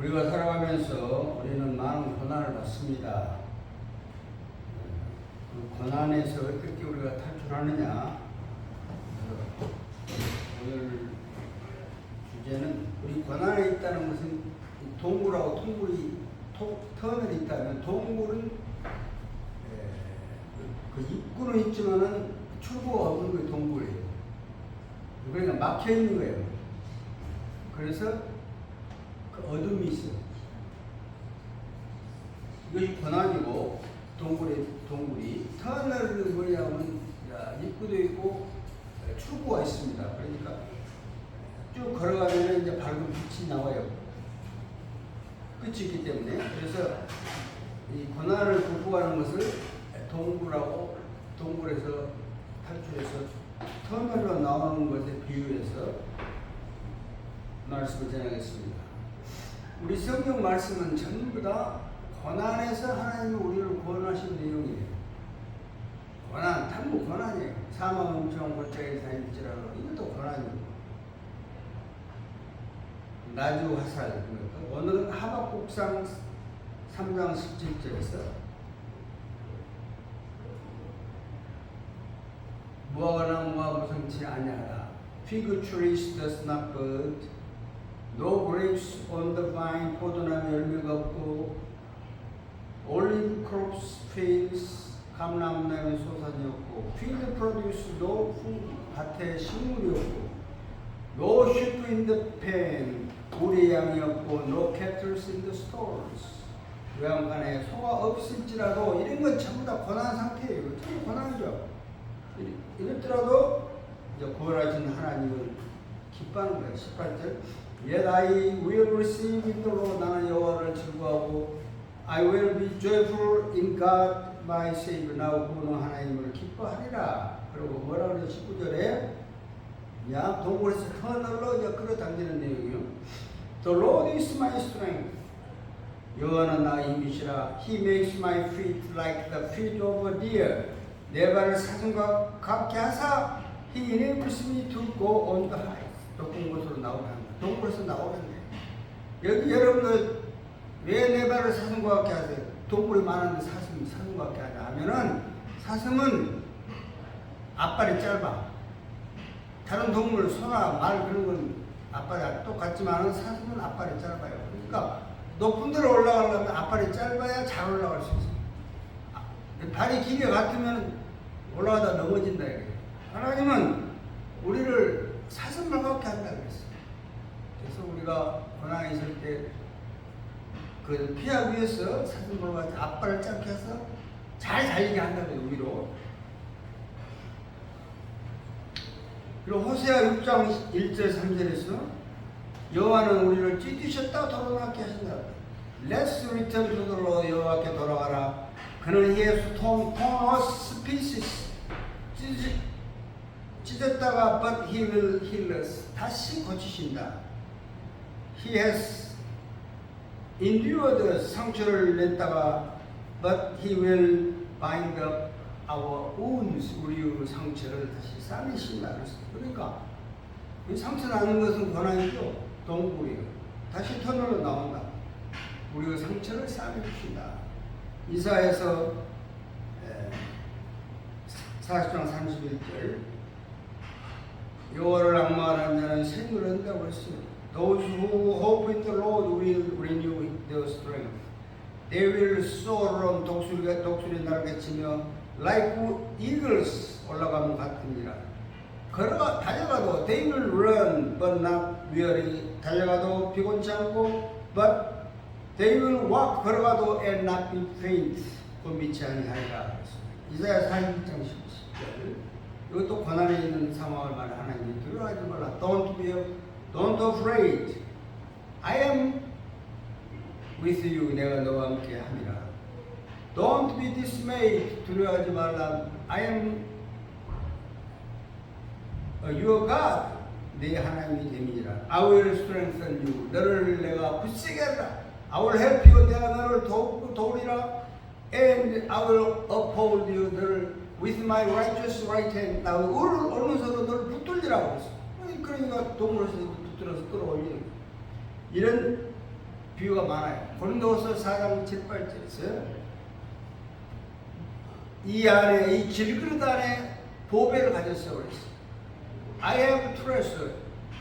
우리가 살아가면서 우리는 많은 고난을 받습니다. 그 고난에서 어떻게 우리가 탈출하느냐? 오늘 주제는 우리 고난에 있다는 것은 이 동굴하고 통굴이 토- 터널이 있다면 동굴은 에, 그- 그 입구는 있지만은 출구가 없는 게 동굴이에요. 그러니까 막혀 있는 거예요. 그래서 그 어둠이 있어요. 이것이 고난이고 동굴이 동굴이 터널은 뭐냐면 야, 입구도 있고 에, 출구가 있습니다. 그러니까 쭉 걸어가면 이제 밝은 빛이 나와요. 끝이 있기 때문에 그래서 이 고난을 극복하는 것을 동굴하고 동굴에서 탈출해서 터널로 나오는 것에 비유해서 말씀을 전하겠습니다. 우리 성경 말씀은 전부 다 고난에서 하나님이 우리를 구원하신 내용이에요. 고난, 전부 고난이에요. 사망 엄청 골짜기 다닐지라도 이것도 고난이고. 나주 화살. 오늘은 하박국상 3장 17절에서 무화과나 무화 무성치 아니하라. Fig trees does not bud, no grapes on the vine, 포도나무 열매가 없고, olive crops fails, 감람나무 소산이 없고, field produce no food, 밭에 식물이 없고, no sheep in the pen, 우리 양이 없고, no cattle in the stores. 요양간에 소가 없을지라도 이런 건 전부 다 고난 상태예요. 전부 고난이죠. 이- 이렇더라도 이제 구원하신 하나님을 기뻐하는 거예요. 18절. Yet I will receive Lord. 나는 여호와를 즐거워하고 I will be joyful in God my Savior. 나와 구원한 하나님을 기뻐하리라. 그리고 뭐라 그래요? 19절에 야 동굴에서 터널로 이제 끌어당기는 내용이요. The Lord is my strength. 여호와는 나의 힘이시라. He makes my feet like the feet of a deer. 내 발을 사슴과 같게 하사 He enables me to go on the high. 높은 곳으로 한다. 동굴에서 나오겠네. 여기 여러분들 왜 내 발을 사슴과 같게 하세요? 동굴이 많은데 사슴 사슴과 같게 하냐 하면은 사슴은 앞발이 짧아. 다른 동물 소나 말 그런 건 앞발이 똑같지만은 사슴은 앞발이 짧아요. 그러니까 높은 데로 올라가려면 앞발이 짧아야 잘 올라갈 수 있어요. 아, 발이 길이가 같으면 올라가다 넘어진다 이거예요. 하나님은 우리를 사슴을 같게 그래서 우리가 고난에 있을 때그 피하기 위해서 사슴을 같이 앞발을 짧게 해서 잘 달리게 한다 그래요. 위로. 그리고 호세아 6장 1절 3절에서 여호와는 우리를 찢으셨다 돌아가게 하신다. Let's return to the Lord 여호와께 돌아가라. 그는 torn us pieces. 찢, 찢었다가 but He will heal us. 다시 고치신다. He has endured 상처를 냈다가 but He will bind up our wounds. 우리의 상처를 다시 싸매신다. 그러니까 이 상처 나는 것은 고난이죠. 동굴이요. 다시 터널로 나온다. 우리의 상처를 싸매주신다. 이사에서 40장 31절 여호와를 악마하는 자는 생을 얻는다고 했어요. Those who hope in the Lord will renew their strength. They will soar on 독수리가 독수리 날개치며 like eagles 올라가면 같으니라. 걸어가 달려가도 they will run but not weary. 달려가도 피곤치 않고 but they will walk 걸어가도 and not be faint. 곤비치 아니하리라. 이사야 41장 10절. 이것도 고난에 있는 상황을 말해 하나님이 두려워하지 말라. Don't be don't afraid. I am with you. 내가 너와 함께 함이라. Don't be dismayed. 두려워하지 말라. I am your God. 내 하나님이 됨이니라. I will strengthen you. 너를 내가 굳세게 하리라. I will help you. 내가 너를 도, 도우리라. And I will uphold you. 너를 with my righteous right hand. 나 오른 오른손으로 너를 붙들리라고 했어. 그러니까 동물에서 붙들어서 끌어올리는. 이런 비유가 많아요. 고린도서 4장 7, 8절에서 이 안에 이 질그릇 안에 보배를 가졌어 그랬어. I have treasure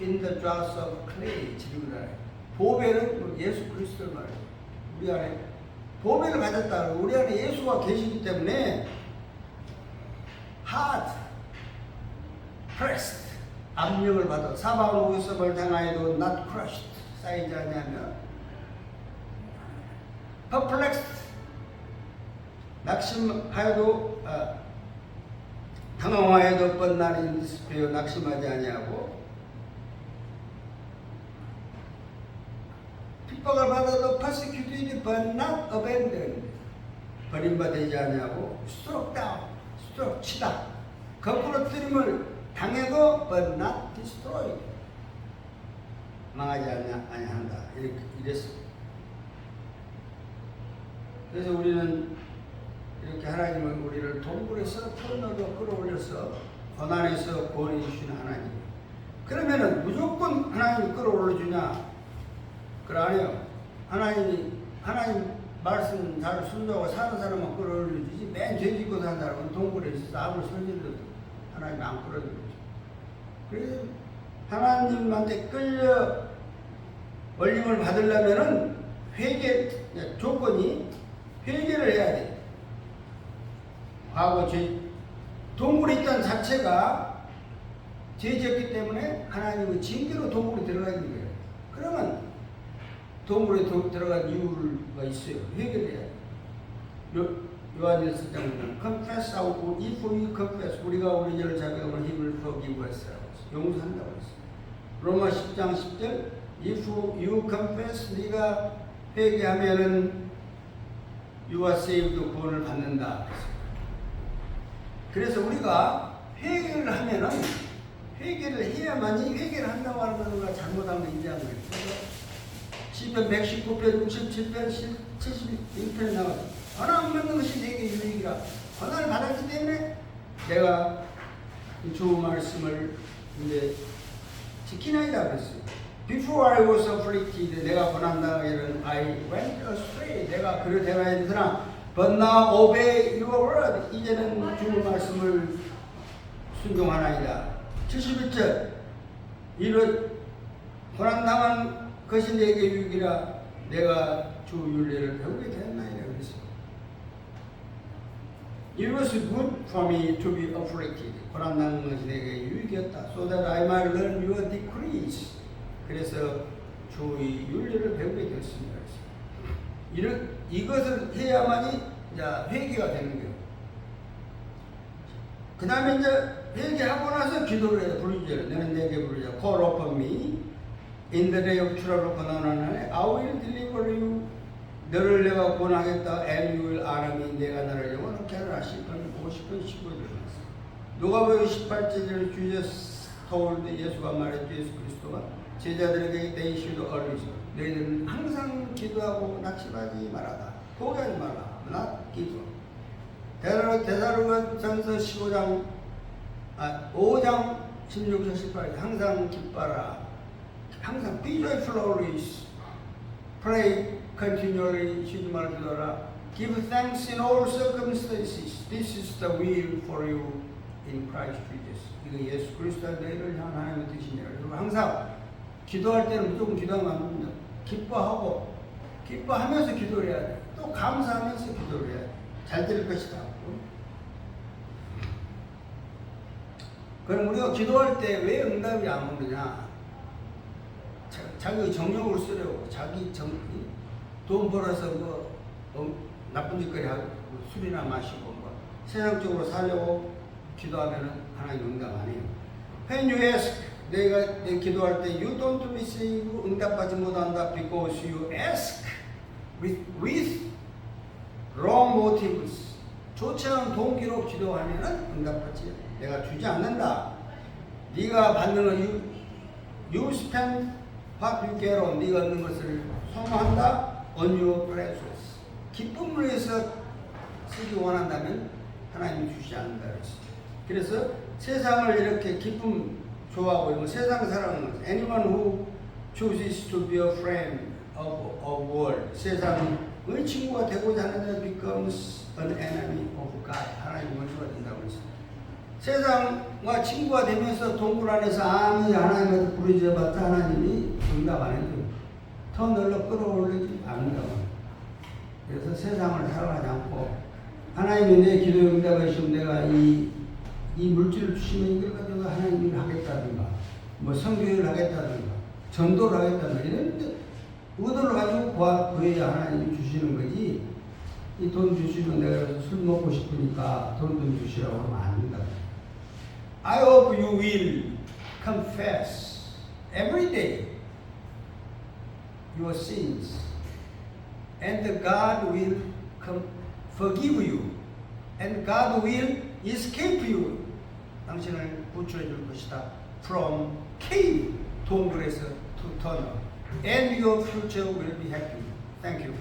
in the jars of clay. 질그릇 안에 보배는 예수 그리스도 말이에요. 우리 안에 보배를 가졌다. 우리 안에 예수가 계시기 때문에 hard, pressed, 압력을 받아 사방으로 위협을 당하여도 not crushed. 쌓이지 않냐면. perplexed. 낙심하여도 아, 당황하여도 뻔난 인스페어 낙심하지 아니하고. 핍박을 받아도 persecuted but not abandoned. 버림받지 아니하고 struck down struck 치다. 거꾸로 뜨림을 당해도 but not destroyed. 망하지 않냐, 아니 한다. 이렇게 이랬어. 그래서 우리는 이렇게 하나님은 우리를 동굴에서 풀어넣어 끌어올려서 고난에서 구원해 주시는 하나님. 그러면은 무조건 하나님이 끌어올려 주냐? 그래 아니요. 하나님이 하나님 말씀 잘 순종하고 사는 사람은 끌어올려 주지. 맨 죄짓고 사는 사람은 동굴에 있어서 아무리 설질러도 하나님이 안주 그래서 하나님한테 끌려 올림을 받으려면은 회개 조건이 회개를 해야 돼. 과거 죄 동굴에 있던 자체가 죄지었기 때문에 하나님의 징계로 동굴에 들어가 있는 거예요. 그러면 동굴에 도- 들어간 이유가 있어요. 회개를 해야 돼. 요, 요한일서 장면 confess our if we confess 우리가 우리 죄를 자백하면 forgive us 용서한다고 했어요. 로마 10장 10절 if you confess 네가 회개하면은 you are saved 구원을 받는다. 그래서 우리가 회개를 하면은 회개를 해야만이 회개를 한다고 하는 것은 우리가 잘못하면 인지하는 거예요. 시편 119편, 67편, 71편 나와요. 하나 안 맞는 것이 내게 유익이라. 하나를 받았기 때문에 내가 이 좋은 말씀을 이제 지키나이다 그랬어요. Before I was afflicted, 내가 고난당하기는 I went astray. 내가 그를 대하여 되더나 But now obey your word. 이제는 주의 말씀을 순종하나이다. 71절 이런 고난당한 것이 내게 유익이라 내가 주 윤례를 배우게 되었나이다 그랬어요. It was good for me to be afflicted. 고난당한 것이 내게 유익이었다. So that I might learn your decrees. 그래서 주의 윤례를 배우게 되었습니다. 이런 이것을 해야만이 이제 회개가 되는 거예요. 그 다음에 이제 회개하고 나서 기도를 해요. 부르짖어요. 너는 내게 부르자. Call upon me in the day of trouble 고난하네. I will deliver you. 너를 내가 구원하겠다. And me. 내가 너를 영원하게 하라. 10편 50편 15절 누가복음 18절을 주제스 told 예수가 말했죠. 예수 그리스도가 제자들에게 they should 너희들은 항상 기도하고 낙심하지 말아라. 포기하지 마라. not 기도. 대사로가 전서 15장 아 5장 16절 18절 항상 기뻐라. 항상 be joyful always. Pray continually. 말고 기도하라. Give thanks in all circumstances. This is the will for you in Christ Jesus. 이거 예수 그리스도 너희를 하나님의 뜻이냐. 그리고 항상 기도할 때는 무조건 기도하면 안 됩니다. 기뻐하고 기뻐하면서 기도를 해야 돼. 또 감사하면서 기도를 해야 돼. 잘 될 것이다. 그럼 우리가 기도할 때 왜 응답이 안 오느냐? 자, 자기 정력으로 쓰려고 자기 정, 돈 벌어서 뭐 어, 나쁜 짓거리 하고 뭐 술이나 마시고 뭐 세상적으로 살려고 기도하면은 하나님 응답 안 해요. When you ask, 내가 내 기도할 때 you don't receive 응답받지 못한다 because you ask with with wrong motives. 좋지 않은 동기로 기도하면은 응답받지. 내가 주지 않는다. 네가 받는 건 you, you spend what you get on. 네가 얻는 것을 소모한다. On your pleasures. 기쁨을 위해서 쓰기 원한다면 하나님이 주지 않는다 그랬어요. 그래서 세상을 이렇게 기쁨 좋아하고 이런 세상 사랑하는 것. Anyone who chooses to be a friend of a world. 세상의 친구가 되고자 하는 자 becomes an enemy of God. 하나님 원수가 된다고 했습니다. 세상과 친구가 되면서 동굴 안에서 아무리 하나님한테 부르짖어봤자 하나님이 응답 안 해줘요. 더 늘러 끌어올리지 않는다고. 그래서 세상을 사랑하지 않고 하나님이 내 기도 응답하시면 내가 이, 이 물질을 주시면 이걸 가지고 하나님 일을 하겠다든가 뭐 성교를 하겠다든가 전도를 하겠다든가 이런 데 의도를 가지고 구해야 하나님이 주시는 거지 이 돈 주시면 내가 술 먹고 싶으니까 돈 좀 주시라고 하면 안 된다. I hope you will confess every day your sins and God will com- forgive you and God will escape you 당신을 구출해 줄 것이다 from cave 동굴에서 to tunnel and your future will be happy thank you